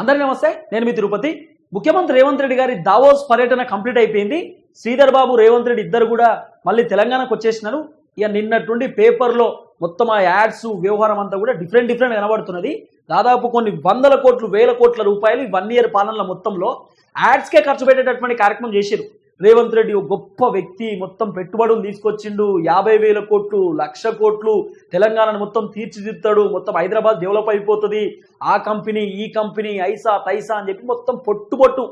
అందరికీ నమస్తే నేను మీ తిరుపతి. ముఖ్యమంత్రి రేవంత్ రెడ్డి గారి దావోస్ పర్యటన కంప్లీట్ అయిపోయింది. శ్రీధర్ బాబు రేవంత్ రెడ్డి ఇద్దరు కూడా మళ్ళీ తెలంగాణకు వచ్చేసినారు. ఇక నిన్నట్టుండి పేపర్లో మొత్తం ఆ యాడ్స్ వ్యవహారం అంతా కూడా డిఫరెంట్ డిఫరెంట్ కనబడుతున్నది. దాదాపు కొన్ని వందల కోట్లు వేల కోట్ల రూపాయలు వన్ ఇయర్ పాలనల మొత్తంలో యాడ్స్కే ఖర్చు పెట్టేటటువంటి కార్యక్రమం చేశారు రేవంత్ రెడ్డి ఒక గొప్ప వ్యక్తి మొత్తం పెట్టుబడులు తీసుకొచ్చిండు యాభై వేల కోట్లు లక్ష కోట్లు తెలంగాణను మొత్తం తీర్చిదిద్దుతాడు మొత్తం హైదరాబాద్ డెవలప్ అయిపోతుంది ఆ కంపెనీ ఈ కంపెనీ ఐసా తైసా అని చెప్పి మొత్తం పొట్టుబొట్టు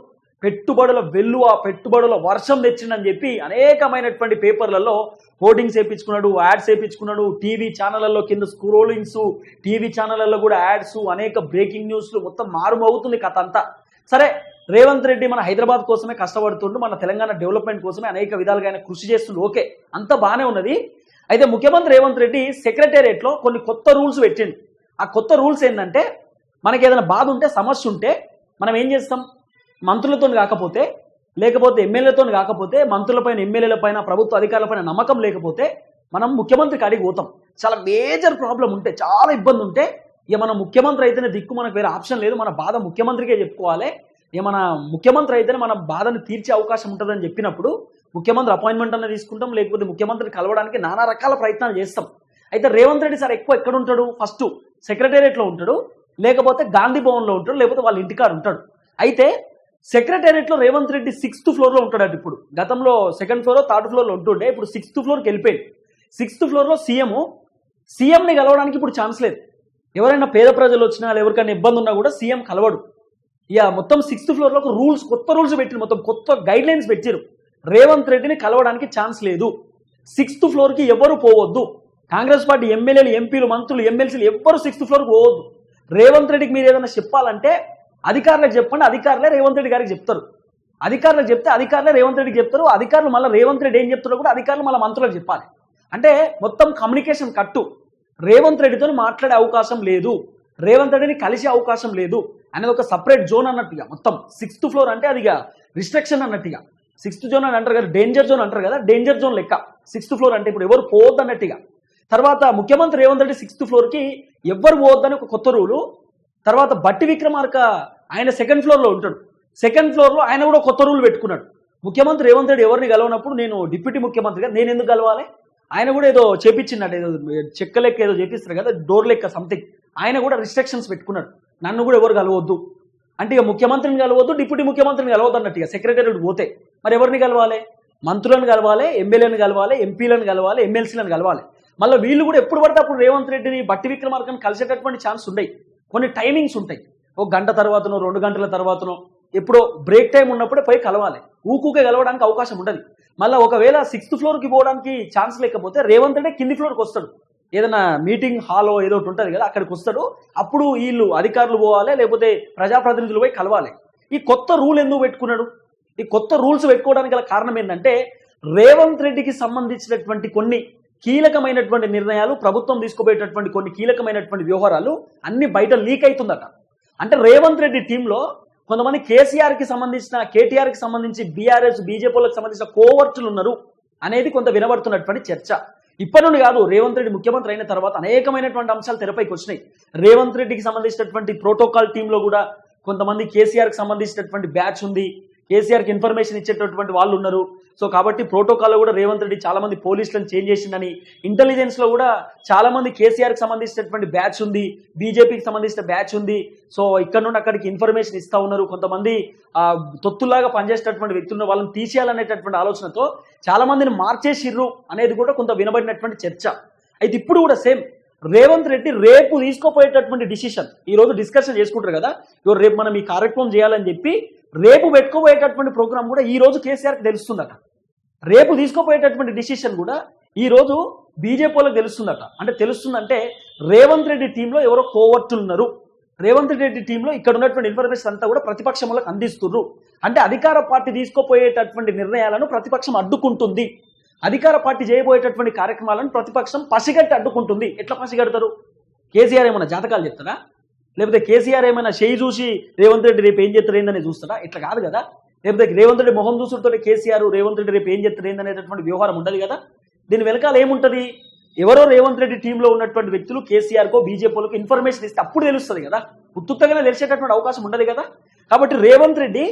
పెట్టుబడుల వెల్లు ఆ పెట్టుబడుల వర్షం తెచ్చిండని చెప్పి అనేకమైనటువంటి పేపర్లలో హోర్డింగ్స్ వేయించుకున్నాడు యాడ్స్ వేయించుకున్నాడు టీవీ ఛానళ్ళలో కింద స్క్రోలింగ్స్ టీవీ ఛానళ్ళలో కూడా యాడ్స్ అనేక బ్రేకింగ్ న్యూస్లు మొత్తం మారుమవుతుంది కథ అంతా. సరే రేవంత్ రెడ్డి మన హైదరాబాద్ కోసమే కష్టపడుతుండు మన తెలంగాణ డెవలప్మెంట్ కోసమే అనేక విధాలుగా ఆయన కృషి చేస్తుండు. ఓకే అంత బాగానే ఉన్నది. అయితే ముఖ్యమంత్రి రేవంత్ రెడ్డి సెక్రటేరియట్లో కొన్ని కొత్త రూల్స్ పెట్టిండు. ఆ కొత్త రూల్స్ ఏంటంటే మనకి ఏదైనా బాధ ఉంటే సమస్య ఉంటే మనం ఏం చేస్తాం? మంత్రులతో కాకపోతే లేకపోతే ఎమ్మెల్యేతో కాకపోతే మంత్రులపైన ఎమ్మెల్యేలపైన ప్రభుత్వ అధికారులపైన నమ్మకం లేకపోతే మనం ముఖ్యమంత్రికి అడిగి పోతాం. చాలా మేజర్ ప్రాబ్లం ఉంటే చాలా ఇబ్బంది ఉంటే ఇక మన ముఖ్యమంత్రి అయితేనే దిక్కు మనకు వేరే ఆప్షన్ లేదు. మన బాధ ముఖ్యమంత్రికే చెప్పుకోవాలి. ఏమైనా మన ముఖ్యమంత్రి అయితేనే మన బాధను తీర్చే అవకాశం ఉంటుందని చెప్పినప్పుడు ముఖ్యమంత్రి అపాయింట్మెంట్ అన్న తీసుకుంటాం లేకపోతే ముఖ్యమంత్రి కలవడానికి నానా రకాల ప్రయత్నాలు చేస్తాం. అయితే రేవంత్ రెడ్డి సార్ ఎక్కువ ఎక్కడ ఉంటాడు? ఫస్ట్ సెక్రటేరియట్లో ఉంటాడు లేకపోతే గాంధీ భవన్లో ఉంటాడు లేకపోతే వాళ్ళ ఇంటికాడ ఉంటాడు. అయితే సెక్రటేరియట్లో రేవంత్ రెడ్డి సిక్స్త్ ఫ్లోర్లో ఉంటాడు ఇప్పుడు. గతంలో సెకండ్ ఫ్లోర్ థర్డ్ ఫ్లోర్లో ఉంటుండే ఇప్పుడు సిక్స్త్ ఫ్లోర్కి వెళ్ళిపోయాడు. సిక్స్త్ ఫ్లోర్లో సీఎం సీఎంని కలవడానికి ఇప్పుడు ఛాన్స్ లేదు. ఎవరైనా పేద ప్రజలు వచ్చినా ఎవరికైనా ఇబ్బంది ఉన్నా కూడా సీఎం కలవడు. ఇక మొత్తం సిక్స్త్ ఫ్లోర్లో ఒక రూల్స్ కొత్త రూల్స్ పెట్టిరు మొత్తం. కొత్త గైడ్ లైన్స్ పెట్టారు రేవంత్ రెడ్డిని కలవడానికి ఛాన్స్ లేదు. సిక్స్త్ ఫ్లోర్కి ఎవరు పోవద్దు. కాంగ్రెస్ పార్టీ ఎమ్మెల్యేలు ఎంపీలు మంత్రులు ఎమ్మెల్సీలు ఎవ్వరు సిక్స్త్ ఫ్లోర్కి పోవద్దు. రేవంత్ రెడ్డికి మీరు ఏదైనా చెప్పాలంటే అధికారులకు చెప్పండి. అధికారులే రేవంత్ రెడ్డి గారికి చెప్తారు. అధికారులకు చెప్తే అధికారులే రేవంత్ రెడ్డికి చెప్తారు. అధికారులు మళ్ళీ రేవంత్ రెడ్డి ఏం చెప్తారో కూడా అధికారులు మళ్ళీ మంత్రులకు చెప్పాలి. అంటే మొత్తం కమ్యూనికేషన్ కట్టు. రేవంత్ రెడ్డితో మాట్లాడే అవకాశం లేదు. రేవంత్ రెడ్డిని కలిసే అవకాశం లేదు అనేది ఒక సపరేట్ జోన్ అన్నట్టుగా మొత్తం సిక్స్త్ ఫ్లోర్ అంటే అది రిస్ట్రిక్షన్ అన్నట్టుగా. సిక్స్త్ జోన్ అని అంటారు కదా డేంజర్ జోన్ అంటారు కదా డేంజర్ జోన్ లెక్క. సిక్స్త్ ఫ్లోర్ అంటే ఇప్పుడు ఎవరు పోవద్దు అన్నట్టుగా. తర్వాత ముఖ్యమంత్రి రేవంత్ రెడ్డి సిక్స్త్ ఫ్లోర్కి ఎవ్వరు పోవద్దని ఒక కొత్త రూలు. తర్వాత బట్టి విక్రమార్క ఆయన సెకండ్ ఫ్లోర్లో ఉంటాడు. సెకండ్ ఫ్లోర్లో ఆయన కూడా కొత్త రూల్ పెట్టుకున్నాడు. ముఖ్యమంత్రి రేవంత్ రెడ్డి ఎవరిని కలవనప్పుడు నేను డిప్యూటీ ముఖ్యమంత్రిగా నేను ఎందుకు కలవాలి? ఆయన కూడా ఏదో చేపించిండట ఏదో చెక్క లెక్క ఏదో చేపిస్తారు కదా డోర్ లెక్క సంథింగ్ ఆయన కూడా రిస్ట్రిక్షన్స్ పెట్టుకున్నాడు. నన్ను కూడా ఎవరు కలవద్దు. అంటే ఇక ముఖ్యమంత్రిని కలవద్దు డిప్యూటీ ముఖ్యమంత్రిని కలవద్దు అన్నట్టు ఇక సెక్రటరీ పోతే. మరి ఎవరిని కలవాలి? మంత్రులను కలవాలి ఎమ్మెల్యేలను కలవాలి ఎంపీలను కలవాలి ఎమ్మెల్సీలను కలవాలి. మళ్ళీ వీళ్ళు కూడా ఎప్పుడు పడితే అప్పుడు రేవంత్ రెడ్డిని బట్టి విక్రమార్కని కలిసేటటువంటి ఛాన్స్ ఉన్నాయి కొన్ని టైమింగ్స్ ఉంటాయి. ఒక గంట తర్వాతనో రెండు గంటల తర్వాతనో ఎప్పుడో బ్రేక్ టైం ఉన్నప్పుడే పోయి కలవాలి. ఊకూకే కలవడానికి అవకాశం ఉండదు. మళ్ళీ ఒకవేళ సిక్స్త్ ఫ్లోర్కి పోవడానికి ఛాన్స్ లేకపోతే రేవంత్ రెడ్డి కింది ఫ్లోర్కి వస్తాడు. ఏదైనా మీటింగ్ హాలో ఏదో ఒకటి ఉంటుంది కదా అక్కడికి వస్తాడు. అప్పుడు వీళ్ళు అధికారులు పోవాలి లేకపోతే ప్రజాప్రతినిధులు పోయి కలవాలి. ఈ కొత్త రూల్ ఎందుకు పెట్టుకున్నాడు? ఈ కొత్త రూల్స్ పెట్టుకోవడానికి గల కారణం ఏంటంటే రేవంత్ రెడ్డికి సంబంధించినటువంటి కొన్ని కీలకమైనటువంటి నిర్ణయాలు ప్రభుత్వం తీసుకోబోయేటటువంటి కొన్ని కీలకమైనటువంటి వ్యవహారాలు అన్ని బయట లీక్ అవుతుందట. అంటే రేవంత్ రెడ్డి టీంలో కొంతమంది కేసీఆర్కి సంబంధించిన కేటీఆర్కి సంబంధించి బీఆర్ఎస్ బీజేపీలకు సంబంధించిన కోవర్టులు ఉన్నారు అనేది కొంత వినబడుతున్నటువంటి చర్చ. ఇప్పటి నుండి కాదు రేవంత్ రెడ్డి ముఖ్యమంత్రి అయిన తర్వాత అనేకమైనటువంటి అంశాలు తెరపైకి వచ్చినాయి. రేవంత్ రెడ్డికి సంబంధించినటువంటి ప్రోటోకాల్ టీంలో కూడా కొంతమంది కేసీఆర్కి సంబంధించినటువంటి బ్యాచ్ ఉంది. కేసీఆర్కి ఇన్ఫర్మేషన్ ఇచ్చేటటువంటి వాళ్ళు ఉన్నారు. సో కాబట్టి ప్రోటోకాల్లో కూడా రేవంత్ రెడ్డి చాలా మంది పోలీసులను చేంజ్ చేసిందని ఇంటెలిజెన్స్లో కూడా చాలా మంది కేసీఆర్కి సంబంధించినటువంటి బ్యాచ్ ఉంది బీజేపీకి సంబంధించిన బ్యాచ్ ఉంది. సో ఇక్కడ నుండి అక్కడికి ఇన్ఫర్మేషన్ ఇస్తా ఉన్నారు. కొంతమంది ఆ, తొత్తులాగా పనిచేసేటటువంటి వ్యక్తులను వాళ్ళని తీసేయాలనేటటువంటి ఆలోచనతో చాలా మందిని మార్చేసిర్రు అనేది కూడా కొంత వినబడినటువంటి చర్చ. అయితే ఇప్పుడు కూడా సేమ్ రేవంత్ రెడ్డి రేపు తీసుకోపోయేటటువంటి డిసిషన్ ఈ రోజు డిస్కషన్ చేసుకుంటారు కదా ఇవాళ రేపు మనం ఈ కార్యక్రమం చేయాలని చెప్పి రేపు పెట్టుకోబోయేటటువంటి ప్రోగ్రాం కూడా ఈ రోజు కేసీఆర్కి తెలుస్తుందట. రేపు తీసుకోపోయేటటువంటి డిసిషన్ కూడా ఈ రోజు బీజేపీ వాళ్ళకి తెలుస్తుందట. అంటే తెలుస్తుందంటే రేవంత్ రెడ్డి టీంలో ఎవరో కోవర్టులు ఉన్నారు రేవంత్ రెడ్డి టీంలో ఇక్కడ ఉన్నటువంటి ఇన్ఫర్మేషన్ అంతా కూడా ప్రతిపక్షం వాళ్ళకి అందిస్తున్నారు. అంటే అధికార పార్టీ తీసుకోపోయేటటువంటి నిర్ణయాలను ప్రతిపక్షం అడ్డుకుంటుంది. అధికార పార్టీ చేయబోయేటటువంటి కార్యక్రమాలను ప్రతిపక్షం పసిగట్టి అడ్డుకుంటుంది. ఎట్లా పసిగడతారు? కేసీఆర్ ఏమైనా జాతకాలు చెప్తారా? లేకపోతే కేసీఆర్ ఏమైనా చేయి చూసి రేవంత్ రెడ్డి రేపు ఏం చేస్తారేందని చూస్తారా ఇట్లా కాదు కదా. లేకపోతే రేవంత్ రెడ్డి మొహం చూసుకుంటే కేసీఆర్ రేవంత్ రెడ్డి రేపు ఏం చేస్తారేందనేటటువంటి వ్యవహారం ఉండదు కదా. దీని వెనకాల ఏముంటది? ఎవరో రేవంత్ రెడ్డి టీంలో ఉన్నటువంటి వ్యక్తులు కేసీఆర్కో బీజేపీలకు ఇన్ఫర్మేషన్ ఇస్తే అప్పుడు తెలుస్తుంది కదా. ఉత్తుత్తగానే తెలిసేటటువంటి అవకాశం ఉండదు కదా. కాబట్టి రేవంత్ రెడ్డి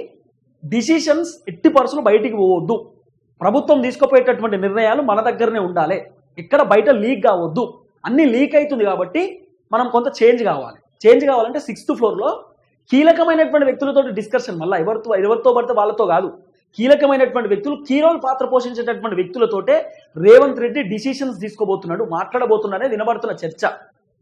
డిసిషన్స్ ఎట్టి పర్సన్ బయటికి పోవద్దు. ప్రభుత్వం తీసుకుపోయేటటువంటి నిర్ణయాలు మన దగ్గరనే ఉండాలి. ఇక్కడ బయట లీక్ కావద్దు. అన్ని లీక్ అవుతుంది కాబట్టి మనం కొంత చేంజ్ కావాలి. చేంజ్ కావాలంటే సిక్స్త్ ఫ్లోర్లో కీలకమైనటువంటి వ్యక్తులతో డిస్కషన్ మళ్ళీ ఎవరితో ఎవరితో పడితే వాళ్ళతో కాదు. కీలకమైనటువంటి వ్యక్తులు కీరోల్ పాత్ర పోషించేటటువంటి వ్యక్తులతోటే రేవంత్ రెడ్డి డిసిషన్స్ తీసుకోబోతున్నాడు మాట్లాడబోతున్నాడే వినబడుతున్న చర్చ.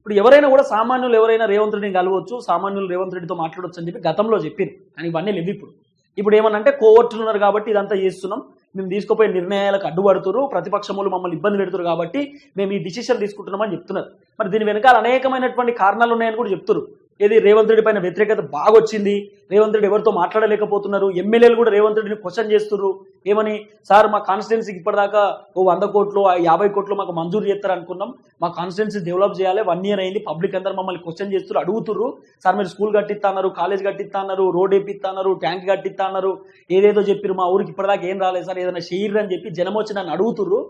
ఇప్పుడు ఎవరైనా కూడా సామాన్యులు ఎవరైనా రేవంత్ రెడ్డిని కలవచ్చు సామాన్యులు రేవంత్ రెడ్డితో మాట్లాడవచ్చు అని చెప్పి గతంలో చెప్పారు కానీ ఇవన్నీ లేవు ఇప్పుడు. ఇప్పుడు ఏమనంటే కోవర్టులు ఉన్నారు కాబట్టి ఇదంతా చేస్తున్నాం. మేము తీసుకుపోయే నిర్ణయాలకు అడ్డుపడుతురు ప్రతిపక్షములు మమ్మల్ని ఇబ్బంది పెడుతురు కాబట్టి మేము ఈ డిసిషన్ తీసుకుంటున్నామని చెప్తున్నారు. మరి దీని వెనకాల అనేకమైనటువంటి కారణాలు ఉన్నాయని కూడా చెప్తున్నారు ఏది రేవంత్ రెడ్డి పైన వ్యతిరేకత బాగా వచ్చింది రేవంత్ రెడ్డి ఎవరితో మాట్లాడలేకపోతున్నారు ఎమ్మెల్యేలు కూడా రేవంత్ రెడ్డిని క్వశ్చన్ చేస్తున్నారు ఏమని సార్ మా కాన్స్టిట్యున్సీకి ఇప్పటిదాకా ఓ వంద కోట్లు యాభై కోట్లు మాకు మంజూరు చేస్తారు అనుకున్నాం. మా కాన్స్టిట్యున్సీ డెవలప్ చేయాలి. వన్ ఇయర్ అయింది. పబ్లిక్ అందరూ మమ్మల్ని క్వశ్చన్ చేస్తారు అడుగుతున్నారు సార్ మీరు స్కూల్ కట్టిస్తాన్నారు కాలేజ్ కట్టిస్తాన్నారు రోడ్ వేపిస్తున్నారు ట్యాంక్ కట్టిస్తాన్నారు ఏదేదో చెప్పారు మా ఊరికి ఇప్పటిదాకా ఏం రాలేదు సార్. ఏదైనా షెయిర్ అని చెప్పి జనం వచ్చి నన్ను అడుగుతున్నారు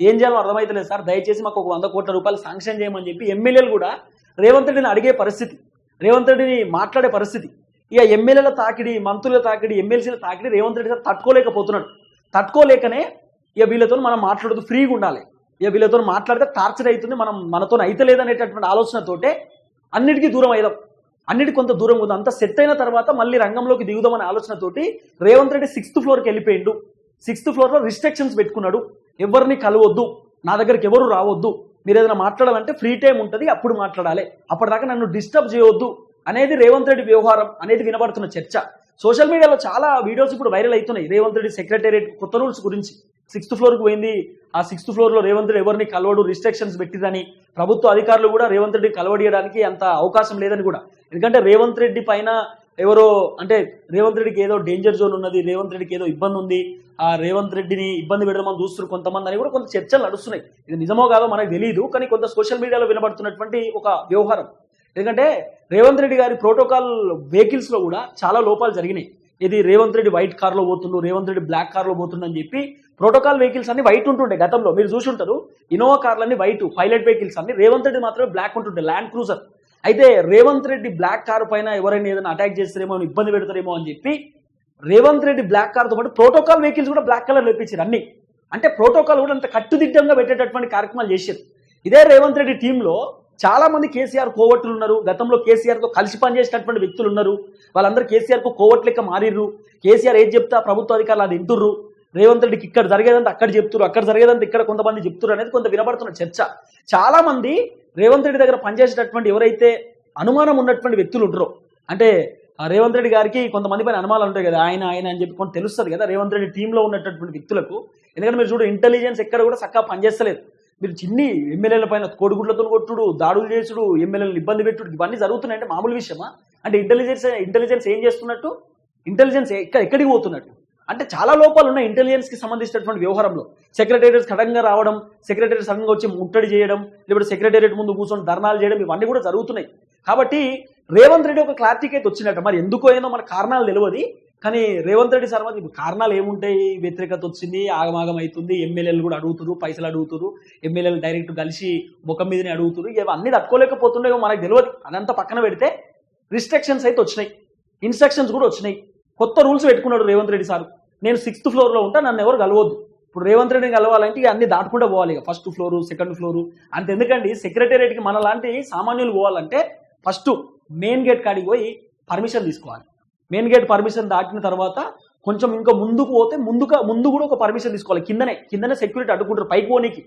ఏం చేయాలో అర్థమైతలేదు సార్. దయచేసి మాకు ఒక వంద కోట్ల రూపాయలు శాంక్షన్ చేయమని చెప్పి ఎమ్మెల్యేలు కూడా రేవంత్ రెడ్డిని అడిగే పరిస్థితి రేవంత్ రెడ్డిని మాట్లాడే పరిస్థితి. ఇక ఎమ్మెల్యేల తాకిడి మంత్రుల తాకిడి ఎమ్మెల్సీల తాకిడి రేవంత్ రెడ్డి సార్ తట్టుకోలేకపోతున్నాడు. తట్టుకోలేకనే ఇక వీళ్ళతో మనం మాట్లాడుతూ ఫ్రీగా ఉండాలి. ఇక వీళ్ళతో మాట్లాడితే టార్చర్ అవుతుంది మనం మనతో అయితే లేదనేటటువంటి ఆలోచనతోటే అన్నిటికీ దూరం అయిదాం. అన్నిటి కొంత దూరం ఉంది అంత సెట్ అయిన తర్వాత మళ్ళీ రంగంలోకి దిగుదామనే ఆలోచనతోటి రేవంత్ రెడ్డి సిక్స్త్ ఫ్లోర్కి వెళ్ళిపోయిండు. సిక్స్త్ ఫ్లోర్లో రిస్ట్రిక్షన్స్ పెట్టుకున్నాడు. ఎవరిని కలవద్దు. నా దగ్గరికి ఎవరు రావద్దు. మీరు ఏదైనా మాట్లాడాలంటే ఫ్రీ టైం ఉంటుంది అప్పుడు మాట్లాడాలి. అప్పటిదాకా నన్ను డిస్టర్బ్ చేయవద్దు అనేది రేవంత్ రెడ్డి వ్యవహారం అనేది వినబడుతున్న చర్చ. సోషల్ మీడియాలో చాలా వీడియోస్ ఇప్పుడు వైరల్ అవుతున్నాయి. రేవంత్ రెడ్డి సెక్రటేరియట్ కొత్త రూల్స్ గురించి. సిక్స్త్ ఫ్లోర్కి పోయింది. ఆ సిక్స్త్ ఫ్లోర్లో రేవంత్ రెడ్డి ఎవరిని కలవడు రిస్ట్రిక్షన్స్ పెట్టిరని ప్రభుత్వ అధికారులు కూడా రేవంత్ రెడ్డి కలవడియడానికి అంత అవకాశం లేదని కూడా. ఎందుకంటే రేవంత్ రెడ్డి పైన ఎవరో అంటే రేవంత్ రెడ్డికి ఏదో డేంజర్ జోన్ ఉన్నది రేవంత్ రెడ్డికి ఏదో ఇబ్బంది ఉంది ఆ రేవంత్ రెడ్డిని ఇబ్బంది పెడదామని చూస్తున్నారు కొంతమంది అని కూడా కొంత చర్చలు నడుస్తున్నాయి. ఇది నిజమో కాదో మనకు తెలియదు కానీ కొంత సోషల్ మీడియాలో వినబడుతున్నటువంటి ఒక వ్యవహారం. ఎందుకంటే రేవంత్ రెడ్డి గారి ప్రోటోకాల్ వెహికల్స్లో కూడా చాలా లోపాలు జరిగినాయి. ఇది రేవంత్ రెడ్డి వైట్ కార్లో పోతుండు రేవంత్ రెడ్డి బ్లాక్ కార్లో పోతుండు అని చెప్పి ప్రోటోకాల్ వెహికల్స్ అన్ని వైట్ ఉంటుండే గతంలో. మీరు చూసి ఉంటారు ఇన్నోవా కార్లన్నీ వైట్ పైలట్ వెహికల్స్ అన్ని రేవంత్ రెడ్డి మాత్రమే బ్లాక్ ఉంటుండే ల్యాండ్ క్రూజర్. అయితే రేవంత్ రెడ్డి బ్లాక్ కార్ పైన ఎవరైనా ఏదైనా అటాక్ చేస్తారేమో ఇబ్బంది పెడతారేమో అని చెప్పి రేవంత్ రెడ్డి బ్లాక్ కార్తో పాటు ప్రోటోకాల్ వెహికల్స్ కూడా బ్లాక్ కలర్ వేపించారు అన్ని. అంటే ప్రోటోకాల్ కూడా అంత కట్టుదిట్టంగా పెట్టేటటువంటి కార్యక్రమాలు చేశారు. ఇదే రేవంత్ రెడ్డి టీంలో చాలా మంది కేసీఆర్ కోవట్లు ఉన్నారు. గతంలో కేసీఆర్తో కలిసి పనిచేసినటువంటి వ్యక్తులు ఉన్నారు. వాళ్ళందరూ కేసీఆర్కు కోవట్ లెక్క మారిర్రు. కేసీఆర్ ఏది చెప్తా ప్రభుత్వ అధికారులు అది వింటుర్రు. రేవంత్ రెడ్డికి ఇక్కడ జరిగేదంతా అక్కడ చెప్తున్నారు అక్కడ జరిగేదంతా ఇక్కడ కొంతమంది చెప్తున్నారు అనేది కొంత వినబడుతున్న చర్చ. చాలా మంది రేవంత్ రెడ్డి దగ్గర పనిచేసేటటువంటి ఎవరైతే అనుమానం ఉన్నటువంటి వ్యక్తులు ఉంటారో అంటే ఆ రేవంత్ రెడ్డి గారికి కొంతమంది పైన అనుమానాలు ఉంటాయి కదా ఆయన ఆయన అని చెప్పి కొంత తెలుస్తుంది కదా రేవంత్ రెడ్డి టీంలో ఉన్నటువంటి వ్యక్తులకు. ఎందుకంటే మీరు చూడు ఇంటెలిజెన్స్ ఎక్కడ కూడా చక్కగా పనిచేస్తలేదు. మీరు చిన్ని ఎమ్మెల్యేల పైన కోడిగుడ్లతో కొట్టుడు దాడులు చేసుడు ఎమ్మెల్యేలను ఇబ్బంది పెట్టుడు ఇవన్నీ జరుగుతున్నాయి అంటే మామూలు విషయమా? అంటే ఇంటెలిజెన్స్ ఇంటెలిజెన్స్ ఏం చేస్తున్నట్టు? ఇంటెలిజెన్స్ ఎక్కడ ఎక్కడికి పోతున్నట్టు? అంటే చాలా లోపాలు ఉన్నాయి ఇంటెలిజెన్స్కి సంబంధించినటువంటి వ్యవహారంలో. సెక్రటేరియట్ సడన్గా రావడం సెక్రటేరియట్ సడన్గా వచ్చి ముట్టడి చేయడం లేకపోతే సెక్రటేరియట్ ముందు కూర్చొని ధర్నాలు చేయడం ఇవన్నీ కూడా జరుగుతున్నాయి. కాబట్టి రేవంత్ రెడ్డి ఒక క్లారిటీకి అయితే వచ్చినట్టు మరి ఎందుకు అయినా మన కారణాలు తెలియదు కానీ రేవంత్ రెడ్డి సార్ ఇప్పుడు కారణాలు ఏముంటాయి? వ్యతిరేకత వచ్చింది ఆగమాగం అవుతుంది ఎమ్మెల్యేలు కూడా అడుగుతున్నారు పైసలు అడుగుతున్నారు ఎమ్మెల్యేలు డైరెక్ట్ కలిసి ముఖం మీదనే అడుగుతున్నారు ఇవి అన్ని తట్టుకోలేకపోతుండేవో మనకు తెలియదు. అదంతా పక్కన పెడితే రిస్ట్రిక్షన్స్ అయితే వచ్చినాయి. ఇన్స్ట్రక్షన్స్ కూడా వచ్చినాయి. కొత్త రూల్స్ పెట్టుకున్నాడు రేవంత్ రెడ్డి సార్. నేను సిక్స్త్ ఫ్లోర్లో ఉంటా నన్ను ఎవరు కలవద్దు. ఇప్పుడు రేవంత్ రెడ్డిని కలవాలంటే ఇక అన్ని దాటుకుంటూ పోవాలి ఇక. ఫస్ట్ ఫ్లోరు సెకండ్ ఫ్లోరు అంత ఎందుకండి? సెక్రటేరియట్కి మన లాంటి సామాన్యులు పోవాలంటే ఫస్ట్ మెయిన్ గేట్ కాడికి పోయి పర్మిషన్ తీసుకోవాలి. మెయిన్ గేట్ పర్మిషన్ దాటిన తర్వాత కొంచెం ఇంకా ముందుకు పోతే ముందుగా ముందు కూడా ఒక పర్మిషన్ తీసుకోవాలి. కిందనే కిందనే సెక్యూరిటీ అడ్డుకుంటారు. పైకి పోనీకి.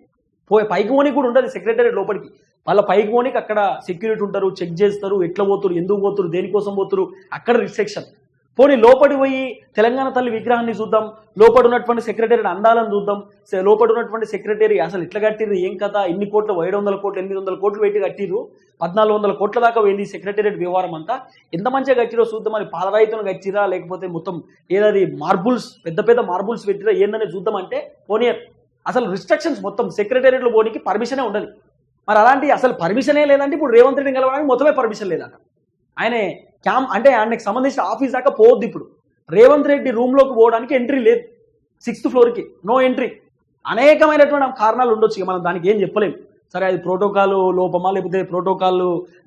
పోయి పైకి పోనీకి కూడా ఉండదు సెక్రటరీ లోపలికి. వాళ్ళ పైకి పోనీకి అక్కడ సెక్యూరిటీ ఉంటారు చెక్ చేస్తారు ఎట్లా పోతురు ఎందుకు పోతురు దేనికోసం పోతురు అక్కడ రిస్ట్రిక్షన్ పోనీ లోపడి పోయి తెలంగాణ తల్లి విగ్రహాన్ని చూద్దాం. లోపడి ఉన్నటువంటి సెక్రటరీ అందాలను చూద్దాం. లోపడి ఉన్నటువంటి సెక్రటరీ అసలు ఇట్లా కట్టిరు ఏం కథ? ఎన్ని కోట్లు? ఏడు వందల కోట్లు? ఎనిమిది వందల కోట్లు పెట్టి కట్టిరు పద్నాలుగు వందల కోట్ల దాకా పోయింది సెక్రటేరియట్ వ్యవహారం అంతా. ఎంత మంచిగా కట్టిరో చూద్దాం. మరి పాలరాయితోని కట్టిరా లేకపోతే మొత్తం ఏదది? మార్బుల్స్ పెద్ద పెద్ద మార్బుల్స్ పెట్టిరా ఏందని చూద్దాం అంటే పోనీయర్ అసలు రిస్ట్రిక్షన్స్ మొత్తం సెక్రటేరియట్లో పోనీకి పర్మిషనే ఉండదు. మరి అలాంటి అసలు పర్మిషనే లేదంటే ఇప్పుడు రేవంత్ రెడ్డిని కలవడానికి మొత్తమే పర్మిషన్ లేదంట. ఆయన క్యాం అంటే ఆయనకి సంబంధించిన ఆఫీస్ దాకా పోవద్దు ఇప్పుడు. రేవంత్ రెడ్డి రూమ్లోకి పోవడానికి ఎంట్రీ లేదు. సిక్స్త్ ఫ్లోర్కి నో ఎంట్రీ అనేకమైనటువంటి కారణాలు ఉండొచ్చు ఇక మనం దానికి ఏం చెప్పలేము సరే అది ప్రోటోకాల్ లోపమా లేకపోతే ప్రోటోకాల్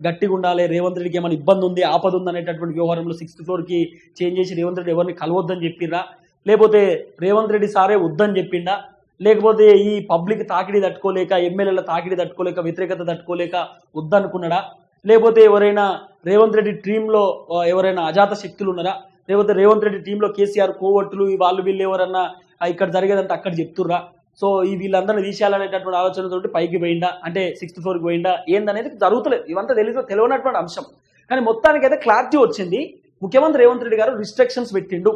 గట్టిగా ఉండాలి రేవంత్ రెడ్డికి ఏమైనా ఇబ్బంది ఉంది ఆపద ఉంది అనేటటువంటి వ్యవహారంలో సిక్స్త్ ఫ్లోర్కి చేంజ్ చేసి రేవంత్ రెడ్డి ఎవరిని కలవద్దని చెప్పిరా లేకపోతే రేవంత్ రెడ్డి సారే వద్దని చెప్పిండా? లేకపోతే ఈ పబ్లిక్ తాకిడి తట్టుకోలేక ఎమ్మెల్యేల తాకిడి తట్టుకోలేక వ్యతిరేకత తట్టుకోలేక వద్దనుకున్నాడా? లేకపోతే ఎవరైనా రేవంత్ రెడ్డి టీంలో ఎవరైనా అజాత శక్తులు ఉన్నారా? లేకపోతే రేవంత్ రెడ్డి టీంలో కేసీఆర్ కోవట్లు ఈ వాళ్ళు వీళ్ళు ఎవరన్నా ఇక్కడ జరిగేదంటే అక్కడ చెప్తుర్రా? సో ఈ వీళ్ళందరినీ తీసేయాలనేటటువంటి ఆలోచనతోటి పైకి పోయిందా అంటే సిక్స్త్ ఫ్లోర్కి పోయిందా ఏందనేది జరుగుతలేదు. ఇవంతా తెలియదు తెలియనటువంటి అంశం. కానీ మొత్తానికి అయితే క్లారిటీ వచ్చింది. ముఖ్యమంత్రి రేవంత్ రెడ్డి గారు రిస్ట్రిక్షన్స్ పెట్టిండు.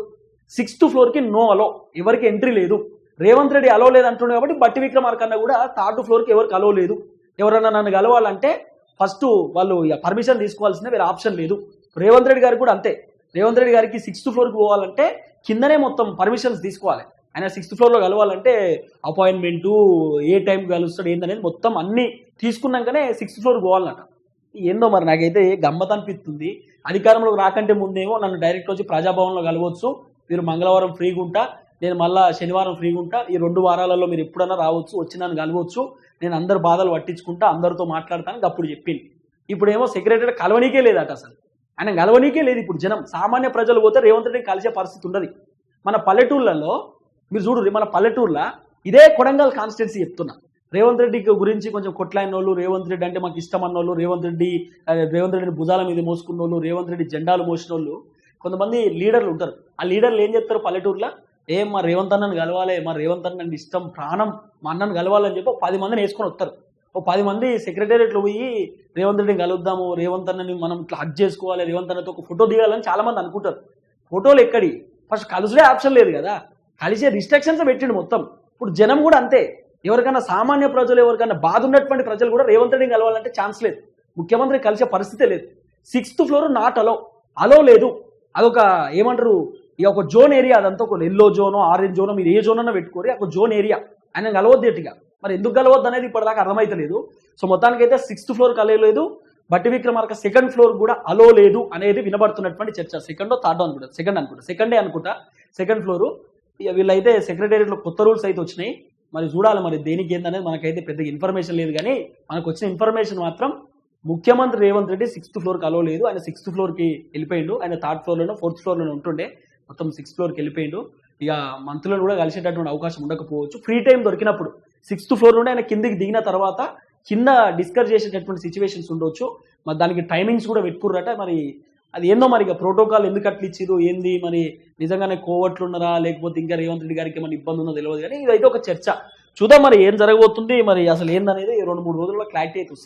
సిక్స్త్ ఫ్లోర్కి నో అలో ఎవరికి ఎంట్రీ లేదు. రేవంత్ రెడ్డి అలో లేదు అంటుండే కాబట్టి బట్టి విక్రమార్కన్న కూడా థర్డ్ ఫ్లోర్కి ఎవరికి అలో లేదు. ఎవరన్నా నన్ను కలవాలంటే ఫస్ట్ వాళ్ళు పర్మిషన్ తీసుకోవాల్సిన వేరే ఆప్షన్ లేదు. రేవంత్ రెడ్డి గారికి కూడా అంతే. రేవంత్ రెడ్డి గారికి సిక్స్త్ ఫ్లోర్కి పోవాలంటే కిందనే మొత్తం పర్మిషన్స్ తీసుకోవాలి. ఆయన సిక్స్త్ ఫ్లోర్లో కలవాలంటే అపాయింట్మెంటు ఏ టైంకి కలుస్తాడు ఏందనేది మొత్తం అన్ని తీసుకున్నాకనే సిక్స్త్ ఫ్లోర్కి పోవాలన్నట ఏందో మరి నాకైతే గమ్మత్ అనిపిస్తుంది. అధికారంలోకి రాకంటే ముందేమో నన్ను డైరెక్ట్ వచ్చి ప్రజాభవన్లో కలవచ్చు. మీరు మంగళవారం ఫ్రీగా ఉంటా నేను మళ్ళా శనివారం ఫ్రీగా ఉంటా. ఈ రెండు వారాలలో మీరు ఎప్పుడన్నా రావచ్చు వచ్చి నన్ను కలవచ్చు. నేను అందరు బాధలు పట్టించుకుంటా అందరితో మాట్లాడతాను అప్పుడు చెప్పింది. ఇప్పుడేమో సెక్రటరీ కలవనీకే లేదట అసలు. ఆయన కలవనీకే లేదు ఇప్పుడు జనం. సామాన్య ప్రజలు పోతే రేవంత్ రెడ్డిని కలిసే పరిస్థితి ఉండదు మన పల్లెటూర్లలో మీరు చూడు మన పల్లెటూర్లో ఇదే కొడంగల్ కాన్స్టిట్యున్సీ చెప్తున్నా. రేవంత్ రెడ్డి గురించి కొంచెం కొట్లాయిన వాళ్ళు రేవంత్ రెడ్డి అంటే మాకు ఇష్టం అన్నోళ్ళు రేవంత్ రెడ్డి రేవంత్ రెడ్డిని భుజాల మీద మోసుకున్న వాళ్ళు రేవంత్ రెడ్డి జెండాలు మోసిన వాళ్ళు కొంతమంది లీడర్లు ఉంటారు. ఆ లీడర్లు ఏం చెప్తారు పల్లెటూరులో? ఏం మా రేవంత్ అన్నను కలవాలి మా రేవంత్ అన్న ఇష్టం ప్రాణం మా అన్నని కలవాలని చెప్పి ఒక పది మందిని వేసుకొని వస్తారు. ఓ పది మంది సెక్రటేరియట్లో పోయి రేవంత్ రెడ్డిని కలుద్దాము రేవంత్ అన్నని మనం ఇట్లా హక్ చేసుకోవాలి రేవంత్ అన్నతో ఒక ఫోటో దిగాలని చాలా మంది అనుకుంటారు. ఫోటోలు ఎక్కడి? ఫస్ట్ కలుసుడే ఆప్షన్ లేదు కదా. కలిసే రిస్ట్రిక్షన్స్ పెట్టిండు మొత్తం. ఇప్పుడు జనం కూడా అంతే. ఎవరికైనా సామాన్య ప్రజలు ఎవరికైనా బాధ ఉన్నటువంటి ప్రజలు కూడా రేవంత్ రెడ్డిని కలవాలంటే ఛాన్స్ లేదు. ముఖ్యమంత్రి కలిసే పరిస్థితే లేదు. Sixth floor not allow allow లేదు. అదొక ఏమంటారు? ఈ ఒక జోన్ ఏరియా అదంతా ఒక ఎల్లో జోనో ఆరెంజ్ జోనో మీరు ఏ జోన్ అన్నా పెట్టుకోరి ఒక జోన్ ఏరియా. ఆయన కలవద్దు ఎట్టిగా మరి ఎందుకు కలవద్దు అనేది ఇప్పటిదాకా అర్థమైతలేదు. సో మొత్తానికైతే సిక్స్త్ ఫ్లోర్ కలయలేదు బట్టి విక్రమార్క సెకండ్ ఫ్లోర్ కూడా అలో లేదు అనేది వినబడుతున్నటువంటి చర్చ. సెకండ్ థర్డ్ అనుకుంటా. సెకండ్ అనుకుంటా. సెకండే అనుకుంటా. సెకండ్ ఫ్లోరు ఇక వీళ్ళైతే సెక్రటేరియట్లో కొత్త రూల్స్ అయితే వచ్చినాయి. మరి చూడాలి మరి దేనికి ఏందనేది మనకైతే పెద్ద ఇన్ఫర్మేషన్ లేదు కానీ మనకు వచ్చిన ఇన్ఫర్మేషన్ మాత్రం ముఖ్యమంత్రి రేవంత్ రెడ్డి సిక్స్త్ ఫ్లోర్కి అలో లేదు. ఆయన సిక్స్త్ ఫ్లోర్కి వెళ్ళిపోయిండు. ఆయన థర్డ్ ఫ్లోర్లోనో ఫోర్త్ ఫ్లోర్లోనే ఉంటుండే. మొత్తం సిక్స్త్ ఫ్లోర్కి వెళ్ళిపోయిండు. ఇక మంత్లో కూడా కలిసేటటువంటి అవకాశం ఉండకపోవచ్చు. ఫ్రీ టైం దొరికినప్పుడు సిక్స్త్ ఫ్లోర్ నుండి ఆయన కిందికి దిగిన తర్వాత కింద డిస్కస్ చేసేటటువంటి సిచ్యువేషన్స్ ఉండొచ్చు. మరి దానికి టైమింగ్స్ కూడా పెట్టుకుర్రట. మరి అది ఏందో మరి ఇక ప్రోటోకాల్ ఎందుకు అట్లా ఇచ్చిరు ఏంది? మరి నిజంగానే కోవట్లు ఉన్నారా? లేకపోతే ఇంకా రేవంత్ రెడ్డి గారికి ఏమైనా ఇబ్బంది ఉందో తెలియదు కానీ ఇదైతే ఒక చర్చ. చూద్దాం మరి ఏం జరగబోతుంది. మరి అసలు ఏందనేది రెండు మూడు రోజుల్లో క్లారిటీ అయితే వస్తుంది.